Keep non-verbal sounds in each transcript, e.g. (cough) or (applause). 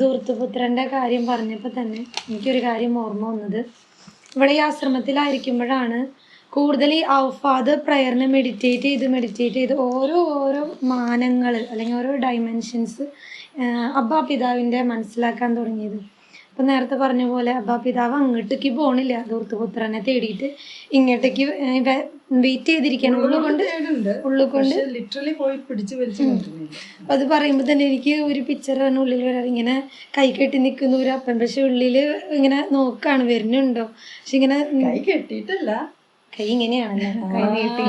ധൂർത്തുപുത്രന്റെ കാര്യം പറഞ്ഞപ്പോൾ തന്നെ എനിക്കൊരു കാര്യം ഓർമ്മ വന്നത്. ഇവിടെ ഈ ആശ്രമത്തിലായിരിക്കുമ്പോഴാണ് കൂടുതൽ ഈ ഔഫാദ് പ്രയറിനെ മെഡിറ്റേറ്റ് ചെയ്ത് മെഡിറ്റേറ്റ് ചെയ്ത് ഓരോ ഓരോ മാനങ്ങൾ അല്ലെങ്കിൽ ഓരോ ഡൈമെൻഷൻസ് അബ്ബാ പിതാവിന്റെ മനസ്സിലാക്കാൻ തുടങ്ങിയത്. അപ്പം നേരത്തെ പറഞ്ഞ പോലെ അബ്ബാ പിതാവ് അങ്ങോട്ടേക്ക് പോകണില്ല ധൂർത്തുപുത്രനെ തേടിയിട്ട് ഇങ്ങോട്ടേക്ക് വെയിറ്റ് ചെയ്തിരിക്കണം ഉള്ളുകൊണ്ട് ഉള്ളുകൊണ്ട് ലിറ്ററലി പോയി പിടിച്ച് വലിച്ചു അപ്പൊ അത് പറയുമ്പോൾ തന്നെ എനിക്ക് ഒരു പിക്ചറാണ് ഉള്ളിൽ വരാറ് ഇങ്ങനെ കൈ കെട്ടി നിൽക്കുന്ന ഒരു അപ്പൻ. പക്ഷെ ഉള്ളിൽ ഇങ്ങനെ നോക്കാണ് വരുന്നുണ്ടോ? പക്ഷെ ഇങ്ങനെ കൈ കെട്ടിയിട്ടല്ല. കൈ ഇങ്ങനെയാണ് കൈ നീട്ടി.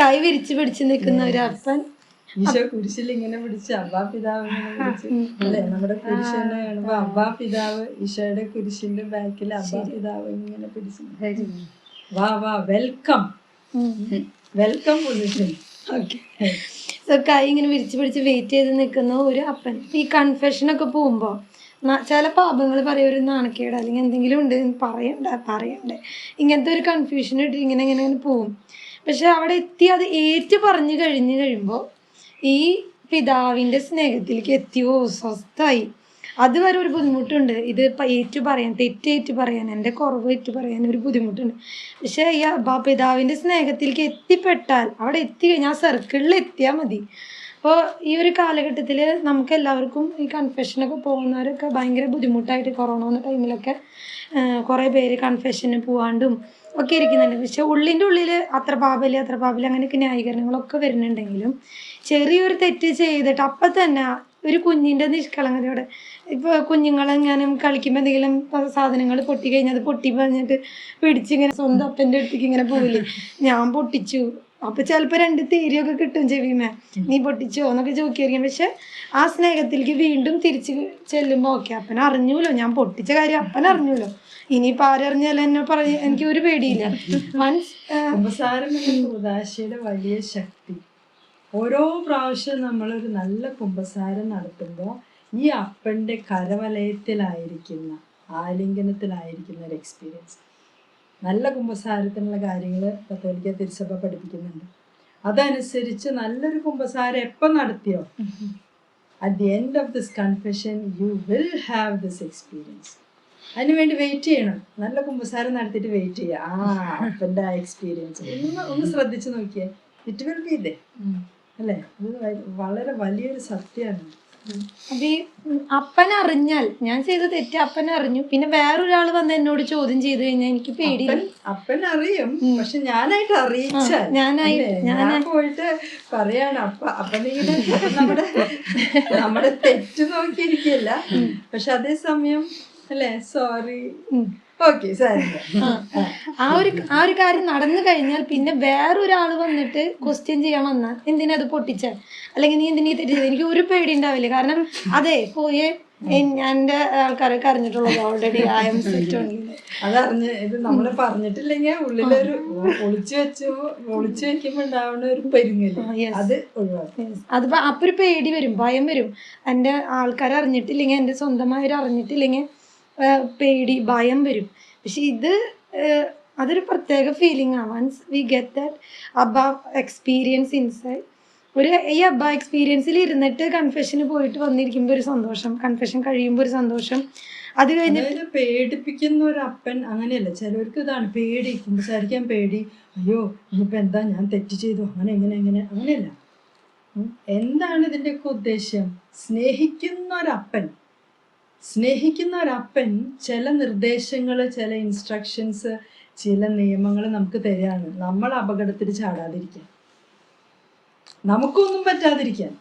കൈ വിരിച്ച് പിടിച്ച് നിൽക്കുന്ന ഒരു അപ്പൻ. ഈശോ കുരിശിൽ ഇങ്ങനെ പിടിച്ച് അബ്ബാ പിതാവ് അല്ലെ? നമ്മുടെ കുരിശനെ കാണുമ്പോ അബ്ബാ പിതാവ് ഈശോയുടെ കുരിശിന്റെ ബാക്കിൽ അബ്ബാ പിതാവ് ഇങ്ങനെ പിടിച്ച് വാ വാ വെൽക്കം വെൽക്കം ഓക്കെ സോ കൈ ഇങ്ങനെ വിരിച്ചു പിടിച്ച് വെയിറ്റ് ചെയ്ത് നിൽക്കുന്ന ഒരു അപ്പൻ. ഈ കൺഫെഷനൊക്കെ പോകുമ്പോൾ ചില പാപങ്ങൾ പറയും ഒരു നാണക്കേട് അല്ലെങ്കിൽ എന്തെങ്കിലും ഉണ്ട് പറയണ്ട പറയണ്ട. ഇങ്ങനത്തെ ഒരു കൺഫ്യൂഷൻ ഇട്ട് ഇങ്ങനെ ഇങ്ങനെ പോവും. പക്ഷെ അവിടെ എത്തി അത് ഏറ്റു പറഞ്ഞു കഴിഞ്ഞു കഴിയുമ്പോൾ ഈ പിതാവിന്റെ സ്നേഹത്തിലേക്ക് എത്തിയോ സ്വസ്ഥായി അതുവരെ ഒരു ബുദ്ധിമുട്ടുണ്ട്. ഇത് ഏറ്റു പറയാൻ തെറ്റേറ്റു പറയാൻ എന്റെ കുറവ് ഏറ്റു പറയാൻ ഒരു ബുദ്ധിമുട്ടുണ്ട്. പക്ഷേ ഈ പിതാവിന്റെ സ്നേഹത്തിലേക്ക് എത്തിപ്പെട്ടാൽ അവിടെ എത്തി കഴിഞ്ഞാൽ ആ സർക്കിളിൽ എത്തിയാൽ മതി. അപ്പോൾ ഈ ഒരു കാലഘട്ടത്തിൽ നമുക്ക് എല്ലാവർക്കും ഈ കൺഫെഷനൊക്കെ പോകുന്നവരൊക്കെ ഭയങ്കര ബുദ്ധിമുട്ടായിട്ട് കൊറോണ വന്ന ടൈമിലൊക്കെ കുറേ പേര് കൺഫെഷന് പോവാണ്ടും ഒക്കെ ഇരിക്കുന്നുണ്ട്. പക്ഷേ ഉള്ളിന്റെ ഉള്ളിൽ അത്ര പാപൽ അത്ര പാപൽ അങ്ങനെയൊക്കെ ന്യായീകരണങ്ങളൊക്കെ വരുന്നുണ്ടെങ്കിലും ചെറിയൊരു തെറ്റ് ചെയ്തിട്ട് അപ്പം തന്നെ ഒരു കുഞ്ഞിന്റെ നിഷ്കളങ്കതയോടെ. ഇപ്പോൾ കുഞ്ഞുങ്ങളെങ്ങാനും കളിക്കുമ്പോൾ എന്തെങ്കിലും സാധനങ്ങൾ പൊട്ടി കഴിഞ്ഞാൽ അത് പൊട്ടി പറഞ്ഞിട്ട് പിടിച്ചിങ്ങനെ സ്വന്തം അപ്പന്റെ അടുത്തേക്ക് ഇങ്ങനെ പോവില്ലേ? ഞാൻ പൊട്ടിച്ചു. അപ്പൊ ചിലപ്പോ രണ്ട് തേരിയൊക്കെ കിട്ടും ചെവിമേ. നീ പൊട്ടിച്ചോ എന്നൊക്കെ ചോദിക്കായിരിക്കും പക്ഷെ ആ സ്നേഹത്തിലേക്ക് വീണ്ടും തിരിച്ച് ചെല്ലുമ്പോ ഓക്കെ അപ്പൻ അറിഞ്ഞൂലോ. ഞാൻ പൊട്ടിച്ച കാര്യം അപ്പൻ അറിഞ്ഞൂലോ. ഇനിയിപ്പോ ആരറിഞ്ഞാലും എന്നെ പറയ എനിക്ക് ഒരു പേടിയില്ല. (laughs) വൺസ് വലിയ ശക്തി. ഓരോ പ്രാവശ്യം നമ്മളൊരു നല്ല കുമ്പസാരം നടത്തുമ്പോൾ ഈ അപ്പന്റെ കരവലയത്തിലായിരിക്കുന്ന ആലിംഗനത്തിലായിരിക്കുന്ന ഒരു എക്സ്പീരിയൻസ് നല്ല കുമ്പസാരത്തിനുള്ള കാര്യങ്ങൾ കത്തോലിക്ക തിരുസഭ പഠിപ്പിക്കുന്നുണ്ട്. അതനുസരിച്ച് നല്ലൊരു കുമ്പസാരം എപ്പം നടത്തിയോ at the end of this confession you will have this experience അതിനുവേണ്ടി വെയിറ്റ് ചെയ്യണം. നല്ല കുമ്പസാരം നടത്തിയിട്ട് വെയിറ്റ് ചെയ്യുക ആ അപ്പന്റെ ആ എക്സ്പീരിയൻസ് ഒന്ന് ഒന്ന് ശ്രദ്ധിച്ചു നോക്കിയേ. ഇറ്റ് വിൽ ബി ദേ അല്ലേ? അത് വളരെ വലിയൊരു സത്യമാണ്. ഈ അപ്പൻ അറിഞ്ഞാൽ ഞാൻ ചെയ്ത തെറ്റ് അപ്പൻ അറിഞ്ഞു പിന്നെ വേറൊരാൾ വന്ന് എന്നോട് ചോദ്യം ചെയ്തു കഴിഞ്ഞാൽ എനിക്ക് പേടിയില്ല അപ്പൻ അറിയും പക്ഷെ ഞാനായിട്ട് അറിയിച്ചാൽ ഞാനായിട്ട് ഞാൻ പോയിട്ട് പറയാണ് അപ്പ അപ്പനെ നമ്മുടെ നമ്മുടെ തെറ്റ് നോക്കിയിരിക്കല്ല. പക്ഷെ അതേസമയം അല്ലേ? സോറി ഓക്കെ ആ ഒരു ആ ഒരു കാര്യം നടന്നു കഴിഞ്ഞാൽ പിന്നെ വേറൊരാൾ വന്നിട്ട് ക്വസ്റ്റ്യൻ ചെയ്യാൻ വന്ന എന്തിനാ അത് പൊട്ടിച്ച? അല്ലെങ്കിൽ നീ എന്തിനീ തെറ്റിച്ചത് എനിക്ക് ഒരു പേടി ഉണ്ടാവില്ല? കാരണം അതെ പോയേ എന്റെ ആൾക്കാരൊക്കെ അറിഞ്ഞിട്ടുള്ളത് ഓൾറെഡി ഐ എം സെറ്റ് അതറിഞ്ഞ് ഇത് നമ്മൾ പറഞ്ഞിട്ടില്ലെങ്കിൽ ഉള്ളിലൊരു ഒളിച്ചു വെച്ചോ ഒളിച്ചു വെക്കുമ്പോ ഉണ്ടാവുന്ന ഒരു പെരുങ്ങൽ. അത് ഒഴിവാക്കും. അതിപ്പോ അപ്പൊ ഒരു പേടി വരും ഭയം വരും. എന്റെ ആൾക്കാർ അറിഞ്ഞിട്ടില്ലെങ്കിൽ എന്റെ സ്വന്തമായവർ അറിഞ്ഞിട്ടില്ലെങ്കിൽ പേടി ഭയം വരും. പക്ഷെ ഇത് അതൊരു പ്രത്യേക ഫീലിംഗ് ആണ് once we get that Abba experience inside ഒരു ഈ അബ്ബ എക്സ്പീരിയൻസിൽ ഇരുന്നിട്ട് കൺഫെഷന് പോയിട്ട് വന്നിരിക്കുമ്പോൾ ഒരു സന്തോഷം കൺഫെഷൻ കഴിയുമ്പോൾ ഒരു സന്തോഷം. അത് കഴിഞ്ഞ് പേടിപ്പിക്കുന്ന ഒരു അപ്പൻ അങ്ങനെയല്ല. ചിലവർക്ക് ഇതാണ് പേടി. സംസാരിക്കാൻ പേടി. അയ്യോ ഇനിയിപ്പോ എന്താ ഞാൻ തെറ്റ് ചെയ്തു? അങ്ങനെ എങ്ങനെ എങ്ങനെ അങ്ങനെയല്ല. എന്താണ് ഇതിന്റെയൊക്കെ ഉദ്ദേശ്യം സ്നേഹിക്കുന്ന ഒരപ്പൻ സ്നേഹിക്കുന്ന ഒരപ്പൻ ചില നിർദ്ദേശങ്ങൾ ചില ഇൻസ്ട്രക്ഷൻസ് ചില നിയമങ്ങൾ നമുക്ക് തരികയാണ്. നമ്മൾ അപകടത്തിൽ ചാടാതിരിക്കാൻ. നമുക്കൊന്നും പറ്റാതിരിക്കാൻ.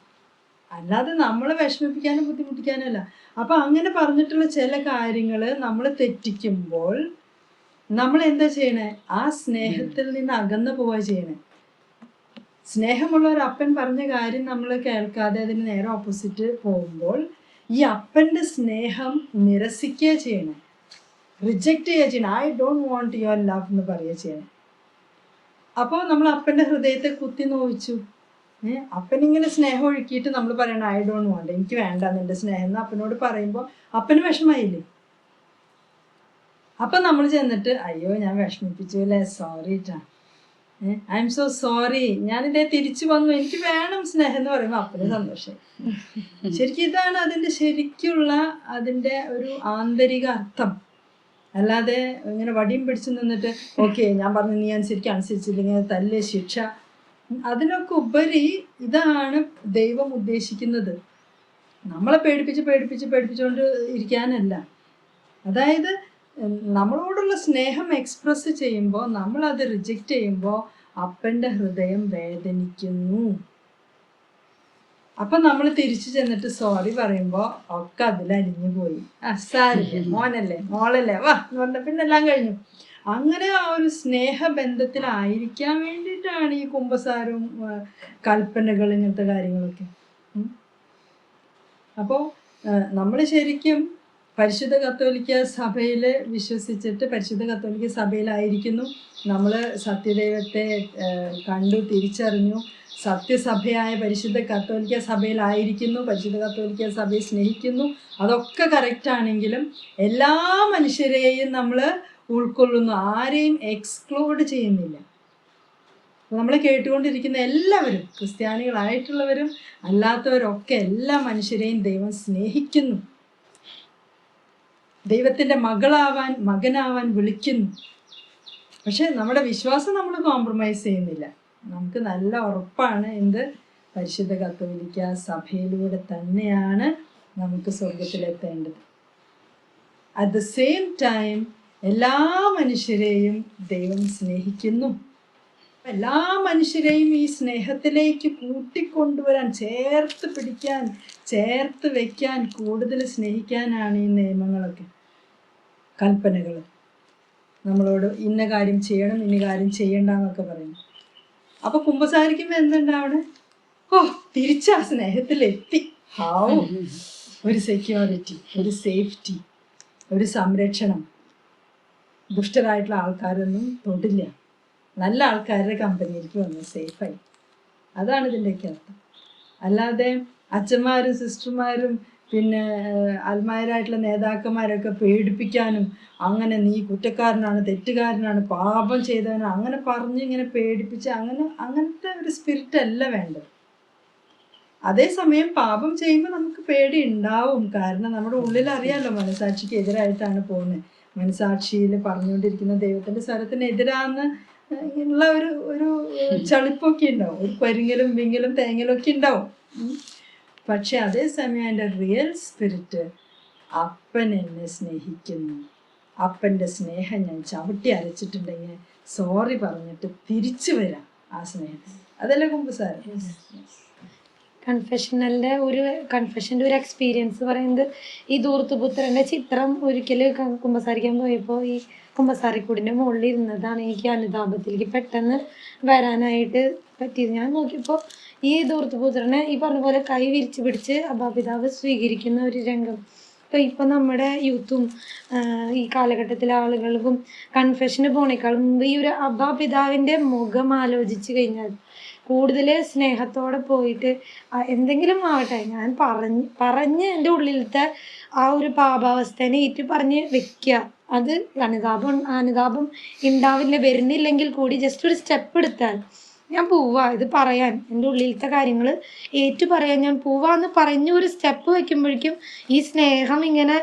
അല്ലാതെ നമ്മളെ വിഷമിപ്പിക്കാനും ബുദ്ധിമുട്ടിക്കാനും അല്ല. അപ്പൊ അങ്ങനെ പറഞ്ഞിട്ടുള്ള ചില കാര്യങ്ങൾ നമ്മൾ തെറ്റിക്കുമ്പോൾ നമ്മൾ എന്താ ചെയ്യണേ? ആ സ്നേഹത്തിൽ നിന്ന് അകന്നു പോവുക ചെയ്യണേ. സ്നേഹമുള്ള ഒരു അപ്പൻ പറഞ്ഞ കാര്യം നമ്മൾ കേൾക്കാതെ അതിന് നേരെ ഓപ്പോസിറ്റ് പോകുമ്പോൾ ഈ അപ്പന്റെ സ്നേഹം നിരസിക്കുക ചെയ്യണേ. റിജക്റ്റ് ചെയ്യുക ചെയ്യണം. I don't want your love എന്ന് പറയുക ചെയ്യണം. അപ്പോൾ നമ്മൾ അപ്പന്റെ ഹൃദയത്തെ കുത്തി നോവിച്ചു. അപ്പനിങ്ങനെ സ്നേഹം ഒഴുക്കിയിട്ട് നമ്മൾ പറയണം ഐ ഡോണ്ട് വോണ്ട് എനിക്ക് വേണ്ട നിന്റെ സ്നേഹം എന്ന് അപ്പനോട് പറയുമ്പോൾ അപ്പന് വിഷമായില്ലേ അപ്പം നമ്മൾ ചെന്നിട്ട് അയ്യോ ഞാൻ വിഷമിപ്പിച്ചു അല്ലേ? സോറി ട്ടാ. ഐ എം സോ സോറി ഞാനിതേ തിരിച്ചു വന്നു. എനിക്ക് വേണം സ്നേഹം എന്ന് പറയുമ്പോൾ അപ്പന് സന്തോഷം. ശരിക്കും ഇതാണ് അതിന്റെ ശരിക്കുള്ള അതിന്റെ ഒരു ആന്തരിക അർത്ഥം. അല്ലാതെ ഇങ്ങനെ വടിയും പിടിച്ചു നിന്നിട്ട് ഓക്കെ ഞാൻ പറഞ്ഞു നീ അനുസരിച്ച് അനുസരിച്ചില്ലെങ്കിൽ തല്ല് ശിക്ഷ. അതിനൊക്കെ ഉപരി ഇതാണ് ദൈവം ഉദ്ദേശിക്കുന്നത്. നമ്മളെ പേടിപ്പിച്ച് പേടിപ്പിച്ച് പേടിപ്പിച്ചുകൊണ്ട് ഇരിക്കാനല്ല. അതായത് നമ്മളോടുള്ള സ്നേഹം എക്സ്പ്രസ് ചെയ്യുമ്പോൾ നമ്മൾ അത് റിജക്റ്റ് ചെയ്യുമ്പോൾ അപ്പന്റെ ഹൃദയം വേദനിക്കുന്നു. അപ്പം നമ്മൾ തിരിച്ചു ചെന്നിട്ട് സോറി പറയുമ്പോൾ ഒക്കെ അതിൽ അലിഞ്ഞു പോയി. ആ സാരില്ലേ മോനല്ലേ? മോളല്ലേ? വാ എന്ന് പറഞ്ഞ പിന്നെ എല്ലാം കഴിഞ്ഞു. അങ്ങനെ ആ ഒരു സ്നേഹബന്ധത്തിലായിരിക്കാൻ വേണ്ടിയിട്ടാണ് ഈ കുമ്പസാരവും കൽപ്പനകൾ ഇങ്ങനത്തെ കാര്യങ്ങളൊക്കെ. അപ്പോൾ നമ്മൾ ശരിക്കും പരിശുദ്ധ കത്തോലിക്ക സഭയിൽ വിശ്വസിച്ചിട്ട് പരിശുദ്ധ കത്തോലിക്ക സഭയിലായിരിക്കുന്നു. നമ്മൾ സത്യദൈവത്തെ കണ്ടു തിരിച്ചറിഞ്ഞു. സത്യസഭയായ പരിശുദ്ധ കത്തോലിക്ക സഭയിലായിരിക്കുന്നു. പരിശുദ്ധ കത്തോലിക്ക സഭയെ സ്നേഹിക്കുന്നു. അതൊക്കെ കറക്റ്റാണെങ്കിലും എല്ലാ മനുഷ്യരെയും നമ്മൾ ഉൾക്കൊള്ളുന്നു. ആരെയും എക്സ്ക്ലൂഡ് ചെയ്യുന്നില്ല. നമ്മൾ കേട്ടുകൊണ്ടിരിക്കുന്ന എല്ലാവരും ക്രിസ്ത്യാനികളായിട്ടുള്ളവരും അല്ലാത്തവരൊക്കെ എല്ലാ മനുഷ്യരെയും ദൈവം സ്നേഹിക്കുന്നു. ദൈവത്തിന്റെ മകളാവാൻ മകനാവാൻ വിളിക്കുന്നു. പക്ഷെ നമ്മുടെ വിശ്വാസം നമ്മൾ കോംപ്രമൈസ് ചെയ്യുന്നില്ല. നമുക്ക് നല്ല ഉറപ്പാണ് എന്ത്? പരിശുദ്ധ കത്തോലിക്ക സഭയിലൂടെ തന്നെയാണ് നമുക്ക് സ്വർഗത്തിലെത്തേണ്ടത് അറ്റ് ദ സെയിം ടൈം എല്ലാ മനുഷ്യരെയും ദൈവം സ്നേഹിക്കുന്നു. എല്ലാ മനുഷ്യരെയും ഈ സ്നേഹത്തിലേക്ക് കൂട്ടിക്കൊണ്ടുവരാൻ ചേർത്ത് പിടിക്കാൻ ചേർത്ത് വയ്ക്കാൻ കൂടുതൽ സ്നേഹിക്കാനാണ് ഈ നിയമങ്ങളൊക്കെ കൽപ്പനകൾ. നമ്മളോട് ഇന്ന കാര്യം ചെയ്യണം ഇന്ന കാര്യം ചെയ്യണ്ട എന്നൊക്കെ പറയും. അപ്പൊ കുമ്പസാരിക്കുമ്പോൾ അവിടെ? ഓ തിരിച്ചാ സ്നേഹത്തിലെത്തി. ഹാവും ഒരു സെക്യൂരിറ്റി ഒരു സേഫ്റ്റി ഒരു സംരക്ഷണം. ദുഷ്ടരായിട്ടുള്ള ആൾക്കാരൊന്നും തൊടില്ല. നല്ല ആൾക്കാരുടെ കമ്പനിയിലേക്ക് വന്ന് സേഫായി അതാണ് ഇതിന്റെയൊക്കെ അർത്ഥം. അല്ലാതെ അച്ഛന്മാരും സിസ്റ്റർമാരും പിന്നെ അൽമാരായിട്ടുള്ള നേതാക്കന്മാരൊക്കെ പേടിപ്പിക്കാനും അങ്ങനെ നീ കുറ്റക്കാരനാണ് തെറ്റുകാരനാണ് പാപം ചെയ്തവനാണ് അങ്ങനെ പറഞ്ഞ് ഇങ്ങനെ പേടിപ്പിച്ച് അങ്ങനെ അങ്ങനത്തെ ഒരു സ്പിരിറ്റ് അല്ല വേണ്ടത്. അതേസമയം പാപം ചെയ്യുമ്പോൾ നമുക്ക് പേടി ഉണ്ടാവും. കാരണം നമ്മുടെ ഉള്ളിൽ അറിയാമല്ലോ മനസാക്ഷിക്ക് എതിരായിട്ടാണ് പോകുന്നത്. മനസാക്ഷിയിൽ പറഞ്ഞുകൊണ്ടിരിക്കുന്ന ദൈവത്തിന്റെ സ്വരത്തിന് സ്വരത്തിനെതിരാന്ന് ഉള്ള ഒരു ഒരു ചളിപ്പൊക്കെ ഉണ്ടാവും. ഒരു പരിങ്ങലും വിങ്ങലും തേങ്ങലും ഒക്കെ ഉണ്ടാവും. പക്ഷെ അതേസമയം എന്റെ റിയൽ സ്പിരിറ്റ് അപ്പൻ എന്നെ സ്നേഹിക്കുന്നു. അപ്പന്റെ സ്നേഹം ഞാൻ ചവിട്ടി അരച്ചിട്ടുണ്ടെങ്കിൽ സോറി പറഞ്ഞിട്ട് തിരിച്ചു വരാം ആ സ്നേഹം. അതല്ലേ കുമ്പസാരം? കൺഫെഷനലിന്റെ ഒരു കൺഫെഷന്റെ ഒരു എക്സ്പീരിയൻസ് പറയുന്നത് ഈ ദൂർത്തുപുത്രന്റെ ചിത്രം ഒരിക്കൽ കുമ്പസാരിക്കാൻ പോയപ്പോൾ ഈ കുമ്പസാരിക്കൂടിന്റെ മുകളിൽ ഇരുന്നതാണ് എനിക്ക് അനുതാപത്തിലേക്ക് പെട്ടെന്ന് വരാനായിട്ട് പറ്റിയത്. ഞാൻ നോക്കിയപ്പോൾ ഈ ദൂർത്തുപുത്രനെ ഈ പറഞ്ഞ പോലെ കൈ വിരിച്ച് പിടിച്ച് അഭാപിതാവ് സ്വീകരിക്കുന്ന ഒരു രംഗം. ഇപ്പം ഇപ്പം നമ്മുടെ യൂത്തും ഈ കാലഘട്ടത്തിലെ ആളുകൾക്കും കൺഫെഷന് പോണേക്കാളും മുമ്പ് ഈ ഒരു അഭാപിതാവിന്റെ മുഖം ആലോചിച്ച് കഴിഞ്ഞാൽ കൂടുതൽ സ്നേഹത്തോടെ പോയിട്ട് എന്തെങ്കിലും ആവട്ടെ ഞാൻ പറഞ്ഞ് പറഞ്ഞ് എന്റെ ഉള്ളിലത്തെ ആ ഒരു പാപാവസ്ഥേനെ ഏറ്റു പറഞ്ഞ് വെക്കുക. അത് അനുതാപം അനുതാപം ഉണ്ടാവില്ല വരുന്നില്ലെങ്കിൽ കൂടി ജസ്റ്റ് ഒരു സ്റ്റെപ്പ് എടുത്താൽ ഞാൻ പോവാ. ഇത് പറയാൻ എന്റെ ഉള്ളിലത്തെ കാര്യങ്ങൾ ഏറ്റു പറയാൻ ഞാൻ പോവാന്ന് പറഞ്ഞ് ഒരു സ്റ്റെപ്പ് വെക്കുമ്പോഴേക്കും ഈ സ്നേഹം ഇങ്ങനെ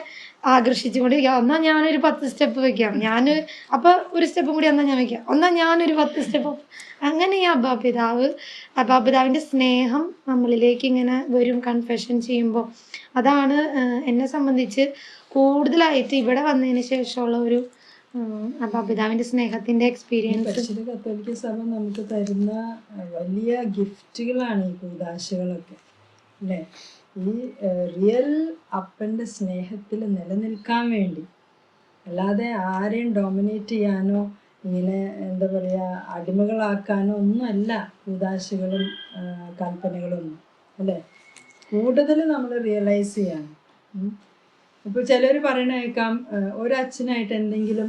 ആകർഷിച്ചുകൊണ്ടിരിക്കുക. എന്നാൽ ഞാനൊരു പത്ത് സ്റ്റെപ്പ് വെക്കാം. ഞാൻ അപ്പോൾ ഒരു സ്റ്റെപ്പും കൂടി എന്നാൽ ഞാൻ വെക്കാം. എന്നാൽ ഞാനൊരു പത്ത് സ്റ്റെപ്പ് അങ്ങനെ ഈ അബാപിതാവ് അബാപിതാവിന്റെ സ്നേഹം നമ്മളിലേക്ക് ഇങ്ങനെ വരും കൺഫെഷൻ ചെയ്യുമ്പോൾ അതാണ് എന്നെ സംബന്ധിച്ച് കൂടുതലായിട്ട് ഇവിടെ വന്നതിന് ശേഷമുള്ള ഒരു അബാപിതാവിന്റെ സ്നേഹത്തിന്റെ എക്സ്പീരിയൻസ് കത്തോലിക്ക സഭ നമുക്ക് തരുന്ന വലിയ ഗിഫ്റ്റുകളാണ് ഈ കൂതാശകളൊക്കെ അല്ലേ? ഈ റിയൽ അപ്പന്റെ സ്നേഹത്തിൽ നിലനിൽക്കാൻ വേണ്ടി. അല്ലാതെ ആരെയും ഡോമിനേറ്റ് ചെയ്യാനോ ഇങ്ങനെ എന്താ പറയുക അടിമകളാക്കാനോ ഒന്നുമല്ല ഉദാശകളും കൽപ്പനകളും കൽപ്പനകളൊന്നും അല്ലേ? കൂടുതൽ നമ്മൾ റിയലൈസ് ചെയ്യാണ്. ഇപ്പോൾ ചിലർ പറയണ കേൾക്കാം ഒരച്ഛനായിട്ട് ഒരു അച്ഛനായിട്ട് എന്തെങ്കിലും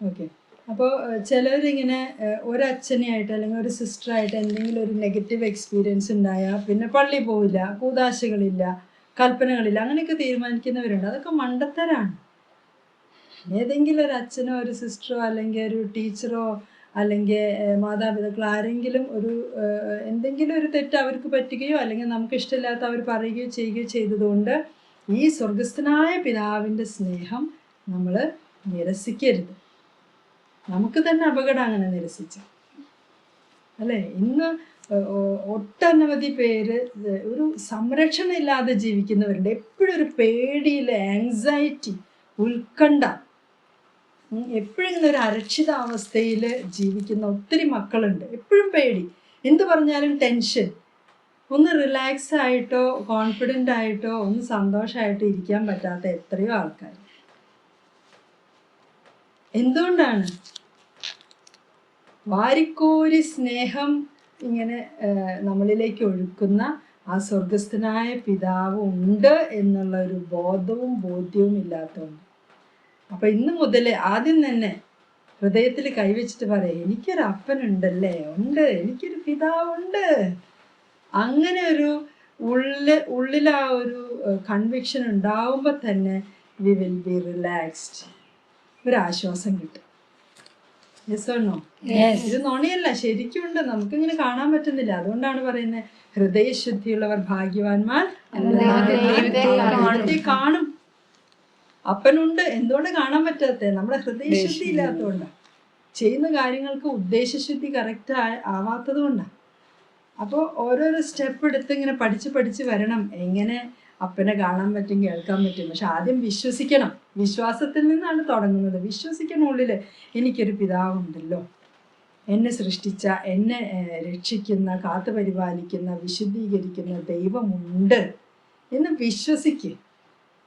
ഓക്കെ. അപ്പോൾ ചിലവരിങ്ങനെ ഒരച്ഛനെയായിട്ട് അല്ലെങ്കിൽ ഒരു സിസ്റ്ററായിട്ട് എന്തെങ്കിലും ഒരു നെഗറ്റീവ് എക്സ്പീരിയൻസ് ഉണ്ടായാൽ പിന്നെ പള്ളി പോവില്ല കൂതാശകളില്ല കൽപ്പനകളില്ല അങ്ങനെയൊക്കെ തീരുമാനിക്കുന്നവരുണ്ട്. അതൊക്കെ മണ്ടത്തരാണ്. ഏതെങ്കിലും ഒരു അച്ഛനോ ഒരു സിസ്റ്ററോ അല്ലെങ്കിൽ ഒരു ടീച്ചറോ അല്ലെങ്കിൽ മാതാപിതാക്കൾ ആരെങ്കിലും ഒരു എന്തെങ്കിലും ഒരു തെറ്റ് അവർക്ക് പറ്റുകയോ അല്ലെങ്കിൽ നമുക്ക് ഇഷ്ടമില്ലാത്ത അവർ പറയുകയോ ചെയ്യുകയോ ചെയ്തതുകൊണ്ട് ഈ സ്വർഗസ്ഥനായ പിതാവിന്റെ സ്നേഹം നമ്മൾ നിരസിക്കരുത്. നമുക്ക് തന്നെ അപകടം അങ്ങനെ നിരസിച്ചു. അല്ലേ? ഇന്ന് ഒട്ടനവധി പേര് ഒരു സംരക്ഷണം ഇല്ലാതെ ജീവിക്കുന്നവരുണ്ട്. എപ്പോഴും ഒരു പേടിയിൽ ആങ്സൈറ്റി ഉത്കണ്ഠ. എപ്പോഴും ഇങ്ങനെ ഒരു അരക്ഷിതാവസ്ഥയിൽ ജീവിക്കുന്ന ഒത്തിരി മക്കളുണ്ട്. എപ്പോഴും പേടി. എന്ത് പറഞ്ഞാലും ടെൻഷൻ ഒന്ന് റിലാക്സ് ആയിട്ടോ കോൺഫിഡന്റ് ആയിട്ടോ ഒന്ന് സന്തോഷമായിട്ടോ ഇരിക്കാൻ പറ്റാത്ത എത്രയോ ആൾക്കാർ എന്തുകൊണ്ടാണ്? വാരിക്കോരി സ്നേഹം ഇങ്ങനെ നമ്മളിലേക്ക് ഒഴുക്കുന്ന ആ സ്വർഗസ്ഥനായ പിതാവ് ഉണ്ട് എന്നുള്ള ഒരു ബോധവും ബോധ്യവും ഇല്ലാത്തതുകൊണ്ട്. അപ്പൊ ഇന്ന് മുതൽ ആദ്യം തന്നെ ഹൃദയത്തിൽ കൈവച്ചിട്ട് പറയാം എനിക്കൊരു അപ്പനുണ്ടല്ലേ? ഉണ്ട്. എനിക്കൊരു പിതാവുണ്ട്. അങ്ങനെ ഒരു ഉള്ളിൽ ഉള്ളിൽ ആ ഒരു കൺവിക്ഷൻ ഉണ്ടാവുമ്പോൾ തന്നെ വി വിൽ ബി റിലാക്സ്ഡ് ഒരു ആശ്വാസം കിട്ടും. യെസ് ഓണോ ഇത് നുണയല്ല നമുക്ക് ഇങ്ങനെ കാണാൻ പറ്റുന്നില്ല. അതുകൊണ്ടാണ് പറയുന്നത് ഹൃദയശുദ്ധിയുള്ളവർ ഭാഗ്യവാന്മാർ ദൈവത്തെ കാണും? അപ്പനുണ്ട്. എന്തുകൊണ്ട് കാണാൻ പറ്റാത്ത? നമ്മുടെ ഹൃദയശുദ്ധി ഇല്ലാത്തതുകൊണ്ടാണ് ചെയ്യുന്ന കാര്യങ്ങൾക്ക് ഉദ്ദേശശുദ്ധി കറക്റ്റ് ആവാത്തത് കൊണ്ടാണ് അപ്പോൾ ഓരോരോ സ്റ്റെപ്പ് എടുത്ത് ഇങ്ങനെ പഠിച്ച് പഠിച്ച് വരണം. എങ്ങനെ അപ്പനെ കാണാൻ പറ്റും കേൾക്കാൻ പറ്റും. പക്ഷെ ആദ്യം വിശ്വസിക്കണം. വിശ്വാസത്തിൽ നിന്നാണ് തുടങ്ങുന്നത്. വിശ്വസിക്കണം ഉള്ളിൽ എനിക്കൊരു പിതാവുണ്ടല്ലോ. എന്നെ സൃഷ്ടിച്ച എന്നെ രക്ഷിക്കുന്ന കാത്തു പരിപാലിക്കുന്ന വിശുദ്ധീകരിക്കുന്ന ദൈവമുണ്ട് എന്ന് വിശ്വസിക്കുക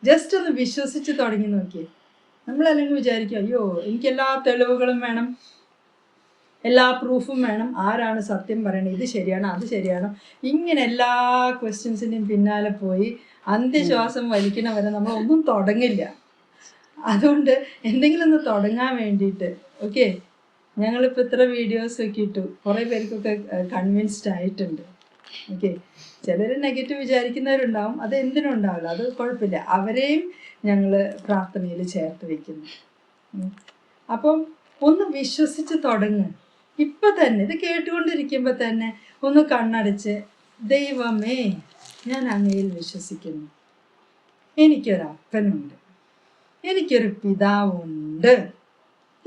ജസ്റ്റ് ഒന്ന് വിശ്വസിച്ച് തുടങ്ങി നോക്കിയേ. നമ്മളല്ലെങ്കിൽ വിചാരിക്കും അയ്യോ എനിക്ക് എല്ലാ തെളിവുകളും വേണം. എല്ലാ പ്രൂഫും വേണം. ആരാണ് സത്യം പറയണത്? ഇത് ശരിയാണോ? അത് ശരിയാണോ? ഇങ്ങനെ എല്ലാ ക്വസ്റ്റ്യൻസിന്റെയും പിന്നാലെ പോയി അന്ത്യശ്വാസം വലിക്കണ വരെ നമ്മൾ ഒന്നും തുടങ്ങില്ല. അതുകൊണ്ട് എന്തെങ്കിലും ഒന്ന് തുടങ്ങാൻ വേണ്ടിയിട്ട് ഓക്കെ ഞങ്ങളിപ്പോൾ ഇത്ര വീഡിയോസ് ഒക്കെ ഇട്ടു. കുറേ പേർക്കൊക്കെ കൺവിൻസ്ഡ് ആയിട്ടുണ്ട്. ഓക്കെ ചിലർ നെഗറ്റീവ് വിചാരിക്കുന്നവരുണ്ടാവും. അത് എന്തിനും ഉണ്ടാവില്ല. അത് കുഴപ്പമില്ല. അവരെയും ഞങ്ങൾ പ്രാർത്ഥനയിൽ ചേർത്ത് വയ്ക്കുന്നു. അപ്പം ഒന്ന് വിശ്വസിച്ച് തുടങ്ങ്. ഇപ്പം തന്നെ ഇത് കേട്ടുകൊണ്ടിരിക്കുമ്പോൾ തന്നെ ഒന്ന് കണ്ണടച്ച് ദൈവമേ ഞാൻ അങ്ങയിൽ വിശ്വസിക്കുന്നു. എനിക്കൊരപ്പനുണ്ട്. എനിക്കൊരു പിതാവുണ്ട്.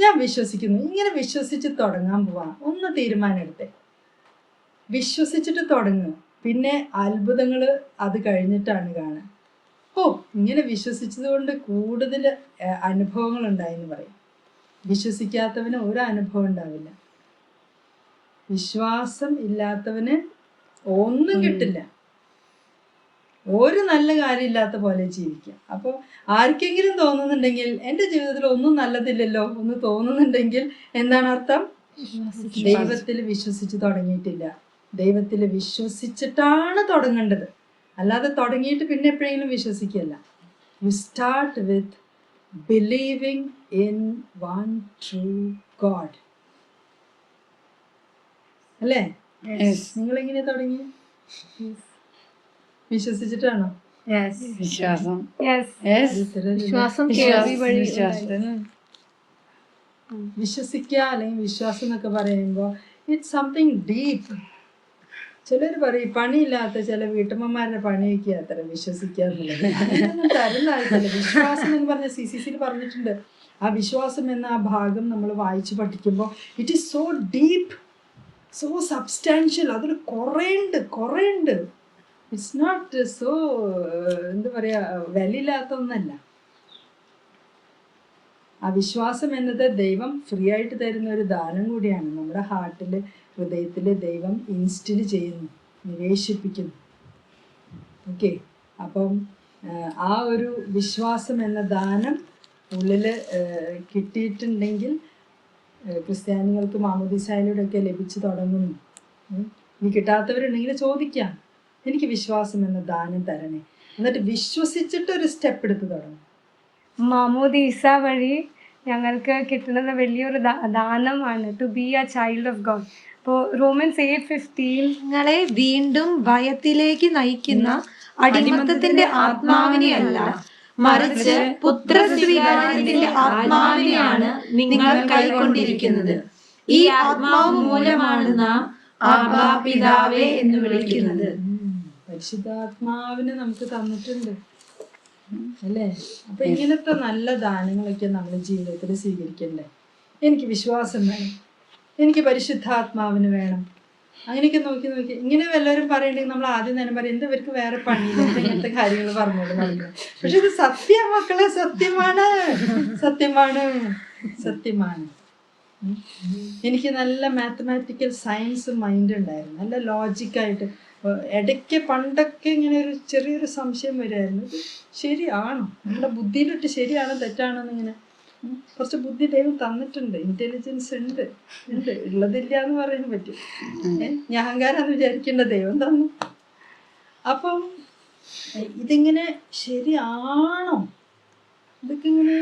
ഞാൻ വിശ്വസിക്കുന്നു. ഇങ്ങനെ വിശ്വസിച്ച് തുടങ്ങാൻ പോവാം. ഒന്ന് തീരുമാനമെടുത്തേ. വിശ്വസിച്ചിട്ട് തുടങ്ങുക പിന്നെ അത്ഭുതങ്ങൾ അത് കഴിഞ്ഞിട്ടാണ് കാണുക ഓ ഇങ്ങനെ വിശ്വസിച്ചത് കൊണ്ട് കൂടുതൽ അനുഭവങ്ങൾ ഉണ്ടായെന്ന് പറയും. വിശ്വസിക്കാത്തവന് ഒരു അനുഭവം ഉണ്ടാവില്ല. വിശ്വാസം ഇല്ലാത്തവന് ഒന്നും കിട്ടില്ല. ഒരു നല്ല കാര്യമില്ലാത്ത പോലെ ജീവിക്കുക അപ്പോൾ ആർക്കെങ്കിലും തോന്നുന്നുണ്ടെങ്കിൽ എന്റെ ജീവിതത്തിൽ ഒന്നും നല്ലതില്ലല്ലോ ഒന്ന് തോന്നുന്നുണ്ടെങ്കിൽ എന്താണ് അർത്ഥം? ദൈവത്തിൽ വിശ്വസിച്ച് തുടങ്ങിയിട്ടില്ല. ദൈവത്തിൽ വിശ്വസിച്ചിട്ടാണ് തുടങ്ങേണ്ടത്. അല്ലാതെ തുടങ്ങിയിട്ട് പിന്നെ എപ്പോഴെങ്കിലും വിശ്വസിക്കല്ല you start with believing in one true God അല്ലേ? നിങ്ങൾ എങ്ങനെ തുടങ്ങി? വിശ്വസിച്ചിട്ടാണോ? വിശ്വാസം. വിശ്വാസം വിശ്വസിക്കുക അല്ലെങ്കിൽ വിശ്വാസം എന്നൊക്കെ പറയുമ്പോ ഇറ്റ്സ് സംതിങ് ഡീപ്പ് ചിലർ പറയും പണിയില്ലാത്ത ചില വീട്ടമ്മമാരുടെ പണിയൊക്കെ അത്ര വിശ്വസിക്കുക എന്നുള്ളത്. വിശ്വാസം എന്ന് പറഞ്ഞ സി സി സിയിൽ പറഞ്ഞിട്ടുണ്ട്. ആ വിശ്വാസം എന്ന ആ ഭാഗം നമ്മൾ വായിച്ചു പഠിക്കുമ്പോൾ it is so deep so substantial അതിൽ കുറേ ഉണ്ട് ഇറ്റ്സ് നോട്ട് സോ എന്താ പറയുക വിലയില്ലാത്ത ഒന്നല്ല ആ വിശ്വാസം എന്നത് ദൈവം ഫ്രീ ആയിട്ട് തരുന്ന ഒരു ദാനം കൂടിയാണ്. നമ്മുടെ ഹാർട്ടിൽ ഹൃദയത്തിൽ ദൈവം ഇൻസ്റ്റിൽ ചെയ്യുന്നു നിവേശിപ്പിക്കുന്നു. ഓക്കെ അപ്പം ആ, ഒരു വിശ്വാസം എന്ന ദാനം ഉള്ളിൽ കിട്ടിയിട്ടുണ്ടെങ്കിൽ ക്രിസ്ത്യാനികൾക്ക് മാമോദിശായിലൂടെയൊക്കെ ലഭിച്ചു തുടങ്ങുന്നു. ഇനി കിട്ടാത്തവരുണ്ടെങ്കിൽ ചോദിക്കാം. എനിക്ക് വിശ്വാസം എന്ന ദാനം തരണേ. എന്നിട്ട് വിശ്വസിച്ചിട്ട് ഒരു സ്റ്റെപ്പ് എടുത്ത് തുടങ്ങും. മാമോദീസ വഴി ഞങ്ങൾക്ക് കിട്ടുന്നത് വലിയൊരു ദാനമാണ്. To be a child of God അപ്പോൾ റോമൻസ് എയ്റ്റ് ഫിഫ്റ്റീൻ നിങ്ങളെ വീണ്ടും ഭയത്തിലേക്ക് നയിക്കുന്ന അടിമത്തത്തിന്റെ ആത്മാവിനെയല്ല. മറിച്ച് പുത്രസ്വീകാരത്തിന്റെ ആത്മാവിനെയാണ് നിങ്ങൾ കൈക്കൊണ്ടിരിക്കുന്നത്. ഈ ആത്മാവ് മൂലമാണ് നാം ആഭാ പിതാവേ എന്ന് വിളിക്കുന്നത്. പരിശുദ്ധാത്മാവിനെ നമുക്ക് തന്നിട്ടുണ്ട്. അല്ലേ? അപ്പൊ ഇങ്ങനത്തെ നല്ല ദാനങ്ങളൊക്കെ നമ്മൾ ജീവിതത്തിൽ സ്വീകരിക്കണ്ടേ? എനിക്ക് വിശ്വാസം വേണം. എനിക്ക് പരിശുദ്ധാത്മാവിന് വേണം. അങ്ങനെയൊക്കെ നോക്കി നോക്കി. ഇങ്ങനെ വല്ലവരും പറയണ്ടെങ്കിൽ നമ്മൾ ആദ്യം തന്നെ പറയും എന്താ ഇവർക്ക് വേറെ പണിയില്ല ഇങ്ങനത്തെ കാര്യങ്ങൾ പറഞ്ഞോണ്ട് നടക്കുന്നത് പക്ഷെ ഇത് സത്യം മക്കളെ സത്യമാണ് സത്യമാണ് സത്യമാണ്. എനിക്ക് നല്ല മാത്തമാറ്റിക്കൽ സയൻസ് മൈൻഡ് ഉണ്ടായിരുന്നു. നല്ല ലോജിക്കായിട്ട് ഇടയ്ക്ക് പണ്ടൊക്കെ ഇങ്ങനെ ഒരു ചെറിയൊരു സംശയം വരുമായിരുന്നു ശരിയാണോ? നമ്മുടെ ബുദ്ധിയിലിട്ട് ശരിയാണോ തെറ്റാണോ എന്നിങ്ങനെ. കുറച്ച് ബുദ്ധി ദൈവം തന്നിട്ടുണ്ട് ഇന്റലിജൻസ് ഉണ്ട്. ഉണ്ട്. ഉള്ളതില്ല എന്ന് പറയാൻ പറ്റും. ഞാൻ അഹങ്കാരാന്ന് വിചാരിക്കേണ്ട ദൈവം തന്നു. അപ്പം ഇതിങ്ങനെ ശരിയാണോ. ഇതൊക്കെ ഇങ്ങനെ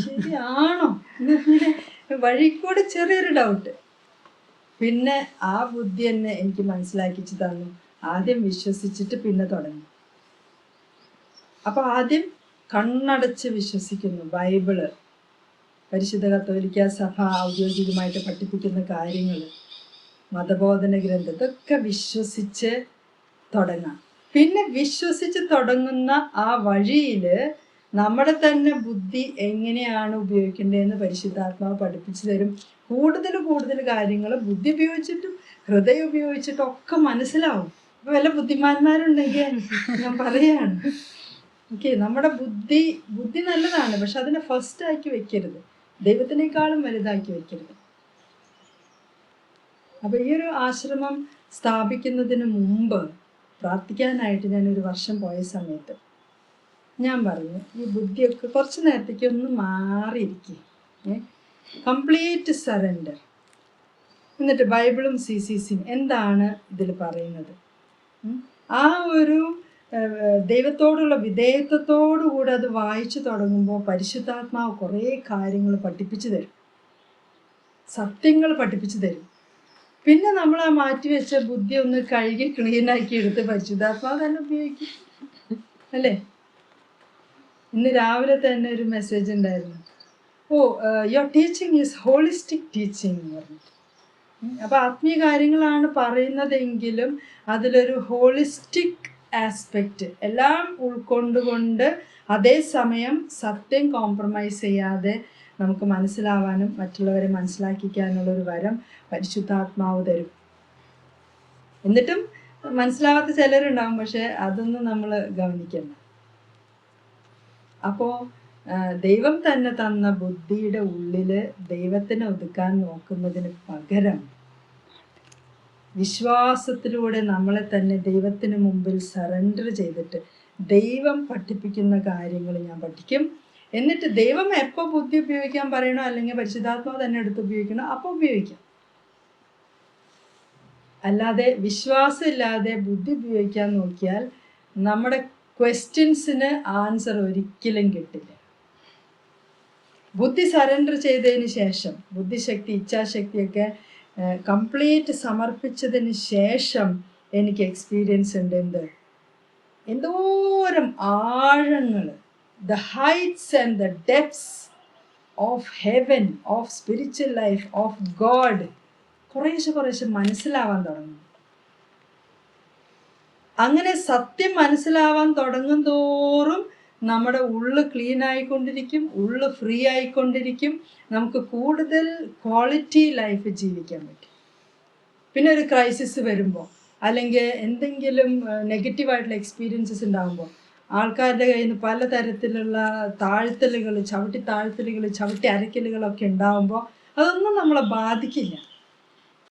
ശരിയാണോ? എന്നിങ്ങനെ വഴി കൂടെ ചെറിയൊരു ഡൗട്ട് പിന്നെ ആ ബുദ്ധി തന്നെ എനിക്ക് മനസ്സിലാക്കിച്ച് തന്നു. ആദ്യം വിശ്വസിച്ചിട്ട് പിന്നെ തുടങ്ങി. അപ്പൊ ആദ്യം കണ്ണടച്ച് വിശ്വസിക്കുന്നു ബൈബിൾ. പരിശുദ്ധ കത്തോലിക്ക സഭ ഔദ്യോഗികമായിട്ട് പഠിപ്പിക്കുന്ന കാര്യങ്ങൾ മതബോധന ഗ്രന്ഥത്തൊക്കെ വിശ്വസിച്ച് തുടങ്ങാം. പിന്നെ വിശ്വസിച്ച് തുടങ്ങുന്ന ആ വഴിയിൽ നമ്മുടെ തന്നെ ബുദ്ധി എങ്ങനെയാണ് ഉപയോഗിക്കേണ്ടതെന്ന് പരിശുദ്ധാത്മാവ് പഠിപ്പിച്ചു തരും. കൂടുതൽ കൂടുതൽ കാര്യങ്ങൾ ബുദ്ധി ഉപയോഗിച്ചിട്ടും ഹൃദയം ഉപയോഗിച്ചിട്ടും ഒക്കെ മനസ്സിലാവും. അപ്പൊ വല്ല ബുദ്ധിമാന്മാരുണ്ടെങ്കിൽ ഞാൻ പറയാണ്. ഓക്കെ നമ്മുടെ ബുദ്ധി ബുദ്ധി നല്ലതാണ് പക്ഷെ അതിനെ ഫസ്റ്റ് ആക്കി വെക്കരുത്. ദൈവത്തിനേക്കാളും വലുതാക്കി വയ്ക്കരുത് അപ്പൊ ഈ ഒരു ആശ്രമം സ്ഥാപിക്കുന്നതിന് മുമ്പ് പ്രാർത്ഥിക്കാനായിട്ട് ഞാൻ ഒരു വർഷം പോയ സമയത്ത് ഞാൻ പറഞ്ഞു ഈ ബുദ്ധിയൊക്കെ കുറച്ച് നേരത്തേക്ക് ഒന്ന് മാറിയിരിക്കുക കംപ്ലീറ്റ് സറണ്ടർ. എന്നിട്ട് ബൈബിളും സി സി സിയും എന്താണ് ഇതിൽ പറയുന്നത്? ആ ഒരു ദൈവത്തോടുള്ള വിധേയത്വത്തോടുകൂടെ അത് വായിച്ചു തുടങ്ങുമ്പോൾ പരിശുദ്ധാത്മാവ് കുറേ കാര്യങ്ങൾ പഠിപ്പിച്ചു തരും. സത്യങ്ങൾ പഠിപ്പിച്ചു തരും. പിന്നെ നമ്മൾ ആ മാറ്റി വെച്ച ബുദ്ധി ഒന്ന് കഴുകി ക്ലീനാക്കി എടുത്ത് പരിശുദ്ധാത്മാവ് തന്നെ ഉപയോഗിക്കും. അല്ലേ? ഇന്ന് രാവിലെ തന്നെ ഒരു മെസ്സേജ് ഉണ്ടായിരുന്നു. ഓ your teaching is holistic teaching എന്ന് പറഞ്ഞിട്ട് അപ്പോൾ ആത്മീയ കാര്യങ്ങളാണ് പറയുന്നതെങ്കിലും അതിലൊരു ഹോളിസ്റ്റിക് ആസ്പെക്റ്റ് എല്ലാം ഉൾക്കൊണ്ടുകൊണ്ട് അതേസമയം സത്യം കോംപ്രമൈസ് ചെയ്യാതെ നമുക്ക് മനസ്സിലാവാനും മറ്റുള്ളവരെ മനസ്സിലാക്കിക്കാനുള്ള ഒരു വരം പരിശുദ്ധാത്മാവ് തരും. എന്നിട്ടും മനസ്സിലാവാത്ത ചിലരുണ്ടാവും പക്ഷെ അതൊന്നും നമ്മൾ ഗവനിക്കണ്ട അപ്പോൾ ദൈവം തന്നെ തന്ന ബുദ്ധിയുടെ ഉള്ളിൽ ദൈവത്തിനെ ഒതുക്കാൻ നോക്കുന്നതിന് പകരം വിശ്വാസത്തിലൂടെ നമ്മളെ തന്നെ ദൈവത്തിന് മുമ്പിൽ സറണ്ടർ ചെയ്തിട്ട് ദൈവം പഠിപ്പിക്കുന്ന കാര്യങ്ങൾ ഞാൻ പഠിക്കും. എന്നിട്ട് ദൈവം എപ്പോൾ ബുദ്ധി ഉപയോഗിക്കാൻ പറയണോ അല്ലെങ്കിൽ പരിശുദ്ധാത്മാവ് തന്നെ എടുത്ത് ഉപയോഗിക്കണോ അപ്പോൾ ഉപയോഗിക്കാം. അല്ലാതെ വിശ്വാസമില്ലാതെ ബുദ്ധി ഉപയോഗിക്കാൻ നോക്കിയാൽ നമ്മുടെ ക്വസ്റ്റ്യൻസിന് ആൻസർ ഒരിക്കലും കിട്ടില്ല. ബുദ്ധി സറണ്ടർ ചെയ്തതിന് ശേഷം ബുദ്ധിശക്തി ഇച്ഛാശക്തിയൊക്കെ കംപ്ലീറ്റ് സമർപ്പിച്ചതിന് ശേഷം എനിക്ക് എക്സ്പീരിയൻസ് ഉണ്ട് എന്ത്? എന്തോരം ആഴങ്ങൾ. The heights and the depths of heaven of spiritual life of God കുറേശ്ശെ കുറേശ്ശെ മനസ്സിലാവാൻ തുടങ്ങും. അങ്ങനെ സത്യം മനസ്സിലാവാൻ തുടങ്ങും തോറും നമ്മുടെ ഉള്ള് ക്ലീൻ ആയിക്കൊണ്ടിരിക്കും ഉള്ള് ഫ്രീ ആയിക്കൊണ്ടിരിക്കും. നമുക്ക് കൂടുതൽ ക്വാളിറ്റി ലൈഫ് ജീവിക്കാൻ പറ്റും. പിന്നെ ഒരു ക്രൈസിസ് വരുമ്പോൾ അല്ലെങ്കിൽ എന്തെങ്കിലും നെഗറ്റീവായിട്ടുള്ള എക്സ്പീരിയൻസസ് ഉണ്ടാകുമ്പോൾ ആൾക്കാരുടെ കയ്യിൽ നിന്ന് പലതരത്തിലുള്ള താഴ്ത്തലുകൾ ചവിട്ടി താഴ്ത്തലുകൾ ചവിട്ടി അരക്കലുകളൊക്കെ ഉണ്ടാകുമ്പോൾ അതൊന്നും നമ്മളെ ബാധിക്കില്ല.